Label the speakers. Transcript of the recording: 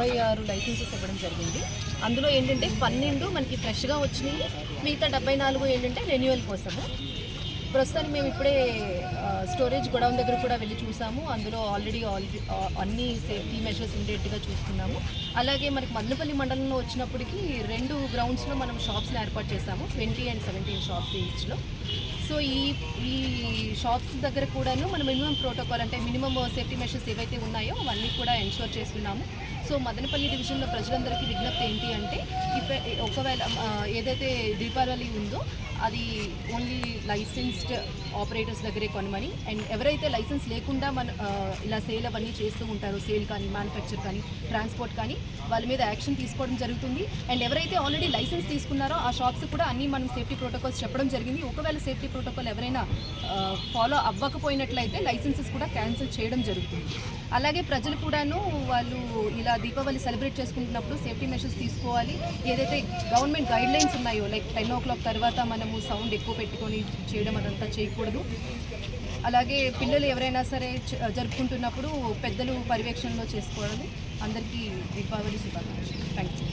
Speaker 1: డెబ్బై ఆరు లైసెన్సెస్ ఇవ్వడం జరిగింది. అందులో ఏంటంటే పన్నెండు మనకి ఫ్రెష్గా వచ్చినాయి. మిగతా డెబ్బై నాలుగు ఏంటంటే రెన్యువల్ కోసము. ప్రస్తుతానికి మేము ఇప్పుడే స్టోరేజ్ గొడౌన్ దగ్గర కూడా వెళ్ళి చూసాము. అందులో ఆల్రెడీ ఆల్రెడీ అన్ని సేఫ్టీ మెషర్స్ ఉండేట్టుగా చూసుకున్నాము. అలాగే మనకి మదనపల్లి మండలంలో వచ్చినప్పటికి రెండు గ్రౌండ్స్లో మనం షాప్స్ని ఏర్పాటు చేశాము. ట్వంటీ అండ్ సెవెంటీన్ షాప్స్ ఈచ్లో. సో ఈ ఈ షాప్స్ దగ్గర కూడాను మనం మినిమం ప్రోటోకాల్ అంటే మినిమం సేఫ్టీ మెషర్స్ ఏవైతే ఉన్నాయో అవన్నీ కూడా ఎన్షోర్ చేస్తున్నాము. సో మదనపల్లి డివిజన్లో ప్రజలందరికీ విజ్ఞప్తి ఏంటి అంటే ఇఫ్ ఒకవేళ ఏదైతే దీపావళి ఉందో అది ఓన్లీ లైసెన్స్డ్ ఆపరేటర్స్ దగ్గరే కొనమని. అండ్ ఎవరైతే లైసెన్స్ లేకుండా మన ఇలా సేల్ అవన్నీ చేస్తూ ఉంటారో సేల్ కానీ మ్యానుఫ్యాక్చర్ కానీ ట్రాన్స్పోర్ట్ కానీ వాళ్ళ మీద యాక్షన్ తీసుకోవడం జరుగుతుంది. అండ్ ఎవరైతే ఆల్రెడీ లైసెన్స్ తీసుకున్నారో ఆ షాప్స్ కూడా అన్ని మనం సేఫ్టీ ప్రోటోకాల్స్ చెప్పడం జరిగింది. ఒకవేళ సేఫ్టీ ప్రోటోకాల్ ఎవరైనా ఫాలో అవ్వకపోయినట్లయితే లైసెన్సెస్ కూడా క్యాన్సిల్ చేయడం జరుగుతుంది. అలాగే ప్రజలు కూడాను వాళ్ళు ఇలా దీపావళి సెలబ్రేట్ చేసుకుంటున్నప్పుడు సేఫ్టీ మెషర్స్ తీసుకోవాలి. ఏదైతే గవర్నమెంట్ గైడ్లైన్స్ ఉన్నాయో లైక్ టెన్ ఓ క్లాక్ తర్వాత మనం చేయడము సౌండ్ ఎక్కువ పెట్టుకొని చేయడం అదంతా చేయకూడదు. అలాగే పిల్లలు ఎవరైనా సరే జరుపుకుంటున్నప్పుడు పెద్దలు పర్యవేక్షణలో చేసుకోవడం. అందరికీ దీపావళి శుభాకాంక్షలు. Thank you